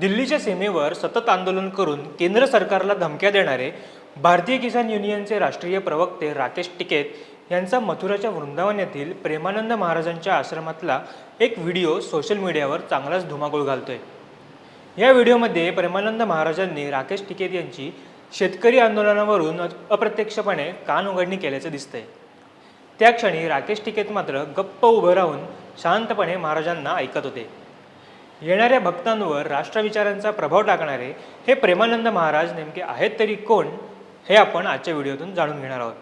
दिल्लीच्या सीमेवर सतत आंदोलन करून केंद्र सरकारला धमक्या देणारे भारतीय किसान युनियनचे राष्ट्रीय प्रवक्ते राकेश टिकेत यांचा मथुराच्या वृंदावन येथील प्रेमानंद महाराजांच्या आश्रमातला एक व्हिडिओ सोशल मीडियावर चांगलाच धुमाकूळ घालतोय. या व्हिडिओमध्ये प्रेमानंद महाराजांनी राकेश टिकेत यांची शेतकरी आंदोलनावरून अप्रत्यक्षपणे कान उघडणी केल्याचं दिसतंय. त्या क्षणी राकेश टिकेत मात्र गप्प उभं राहून शांतपणे महाराजांना ऐकत होते. येणाऱ्या भक्तांवर राष्ट्रविचारांचा प्रभाव टाकणारे हे प्रेमानंद महाराज नेमके आहेत तरी कोण हे आपण आजच्या व्हिडिओतून जाणून घेणार आहोत.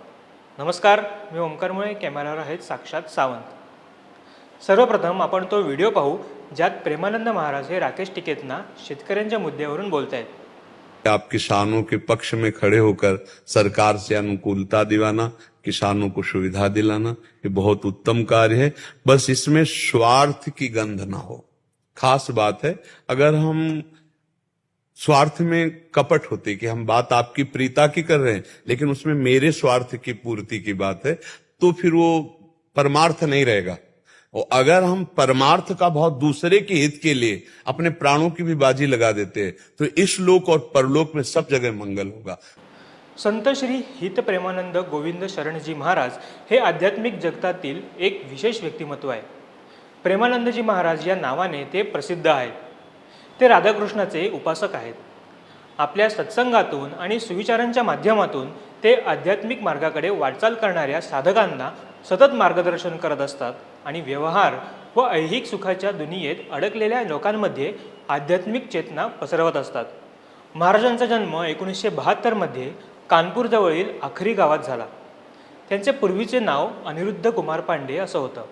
नमस्कार मी ओंकार मुळे कॅमेरावर आहेत साक्षात सावंत. सर्वप्रथम आपण तो व्हिडिओ पाहू ज्यात प्रेमानंद महाराज हे राकेश टिकेतना शेतकऱ्यांच्या मुद्द्यावरून बोलत आहेत आप किसानों के पक्ष में खड़े होकर सरकार से अनुकूलता दिलाना किसानों को सुविधा दिलाना ये बहुत उत्तम कार्य है। बस इसमें स्वार्थ की गंध ना हो। खास बात है, अगर हम स्वार्थ में कपट होते कि हम बात आपकी प्रीता की कर रहे हैं, लेकिन उसमें मेरे स्वार्थ की पूर्ति की बात है तो फिर वो परमार्थ नहीं रहेगा। और अगर हम परमार्थ का बहुत दूसरे के हित के लिए अपने प्राणों की भी बाजी लगा देते हैं तो इस लोक और परलोक में सब जगह मंगल होगा। संत श्री हित प्रेमानंद गोविंद शरणजी महाराज हे आध्यात्मिक जगतातील एक विशेष व्यक्तिमत्व आहे। प्रेमानंदजी महाराज या नावाने ते प्रसिद्ध आहेत. ते राधाकृष्णाचे उपासक आहेत. आपल्या सत्संगातून आणि सुविचारांच्या माध्यमातून ते आध्यात्मिक मार्गाकडे वाटचाल करणाऱ्या साधकांना सतत मार्गदर्शन करत असतात आणि व्यवहार व ऐहिक सुखाच्या दुनियेत अडकलेल्या लोकांमध्ये आध्यात्मिक चेतना पसरवत असतात. महाराजांचा जन्म एकोणीसशे बहात्तरमध्ये कानपूरजवळील आखरी गावात झाला. त्यांचे पूर्वीचे नाव अनिरुद्ध कुमार पांडे असं होतं.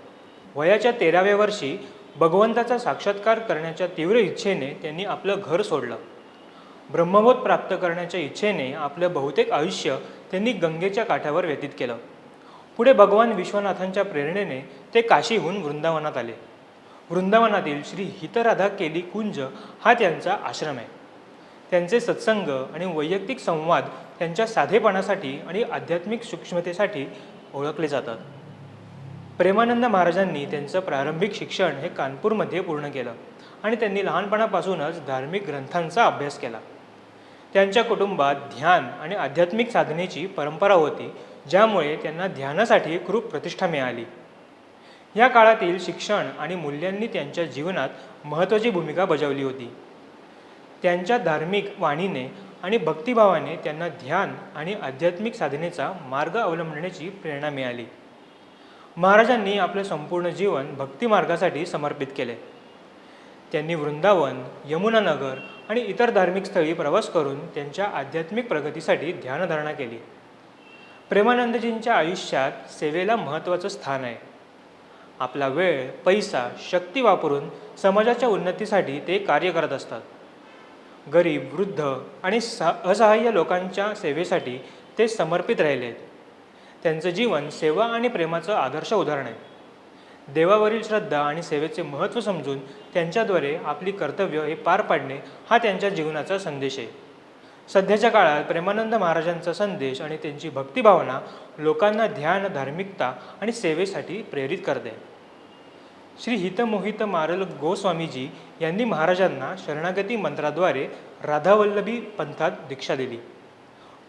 वयाच्या तेराव्या वर्षी भगवंताचा साक्षात्कार करण्याच्या तीव्र इच्छेने त्यांनी आपलं घर सोडलं. ब्रह्मबोध प्राप्त करण्याच्या इच्छेने आपलं बहुतेक आयुष्य त्यांनी गंगेच्या काठावर व्यतीत केलं. पुढे भगवान विश्वनाथांच्या प्रेरणेने ते काशीहून वृंदावनात आले. वृंदावनातील श्री हितराधा केली कुंज हा त्यांचा आश्रम आहे. त्यांचे सत्संग आणि वैयक्तिक संवाद त्यांच्या साधेपणासाठी आणि आध्यात्मिक सूक्ष्मतेसाठी ओळखले जातात. प्रेमानंद महाराजांनी त्यांचं प्रारंभिक शिक्षण हे कानपूरमध्ये पूर्ण केलं आणि त्यांनी लहानपणापासूनच धार्मिक ग्रंथांचा अभ्यास केला. त्यांच्या कुटुंबात ध्यान आणि आध्यात्मिक साधनेची परंपरा होती ज्यामुळे त्यांना ध्यानासाठी खूप प्रतिष्ठा मिळाली. या काळातील शिक्षण आणि मूल्यांनी त्यांच्या जीवनात महत्त्वाची भूमिका बजावली होती. त्यांच्या धार्मिक वाणीने आणि भक्तिभावाने त्यांना ध्यान आणि आध्यात्मिक साधनेचा मार्ग अवलंबण्याची प्रेरणा मिळाली. महाराजांनी आपले संपूर्ण जीवन भक्तिमार्गासाठी समर्पित केले. त्यांनी वृंदावन यमुनानगर आणि इतर धार्मिक स्थळी प्रवास करून त्यांच्या आध्यात्मिक प्रगतीसाठी ध्यानधारणा केली. प्रेमानंदजींच्या आयुष्यात सेवेला महत्त्वाचं स्थान आहे. आपला वेळ पैसा शक्ती वापरून समाजाच्या उन्नतीसाठी ते कार्य करत असतात. गरीब वृद्ध आणि सा असहाय्य लोकांच्या सेवेसाठी ते समर्पित राहिलेत. त्यांचं जीवन सेवा आणि प्रेमाचं आदर्श उदाहरण आहे. देवावरील श्रद्धा आणि सेवेचे महत्त्व समजून त्यांच्याद्वारे आपली कर्तव्य हे पार पाडणे हा त्यांच्या जीवनाचा संदेश आहे. सध्याच्या काळात प्रेमानंद महाराजांचा संदेश आणि त्यांची भक्तिभावना लोकांना ध्यान धार्मिकता आणि सेवेसाठी प्रेरित करते. श्री हितमोहित मारल गोस्वामीजी यांनी महाराजांना शरणागती मंत्राद्वारे राधावल्लभी पंथात दीक्षा दिली.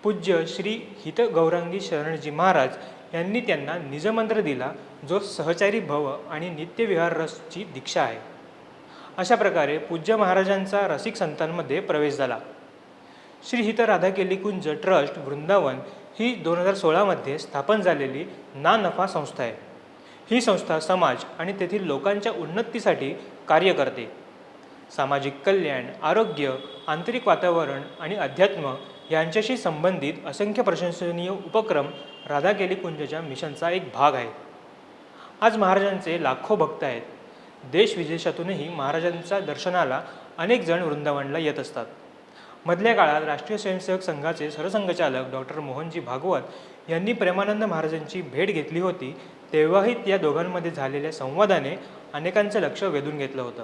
पूज्य श्री हित गौरांगी शरणजी महाराज यांनी त्यांना निजमंत्र दिला जो सहचारी भव आणि नित्यविहार रसची दीक्षा आहे. अशा प्रकारे पूज्य महाराजांचा रसिक संतांमध्ये प्रवेश झाला. श्री हित राधा केलीकुंज ट्रस्ट वृंदावन ही दोन हजार सोळामध्ये स्थापन झालेली ना नफा संस्था आहे. ही संस्था समाज आणि तेथील लोकांच्या उन्नतीसाठी कार्य करते. सामाजिक कल्याण आरोग्य आंतरिक वातावरण आणि अध्यात्म यांच्याशी संबंधित असंख्य प्रशंसनीय उपक्रम राधा केली कुंजच्या मिशनचा एक भाग आहे. आज महाराजांचे लाखो भक्त आहेत. देश विदेशातूनही महाराजांच्या दर्शनाला अनेक जण वृंदावनला येत असतात. मधल्या काळात राष्ट्रीय स्वयंसेवक संघाचे सरसंघचालक डॉक्टर मोहनजी भागवत यांनी प्रेमानंद महाराजांची भेट घेतली होती तेव्हाही या दोघांमध्ये झालेल्या संवादाने अनेकांचं लक्ष वेधून घेतलं होतं.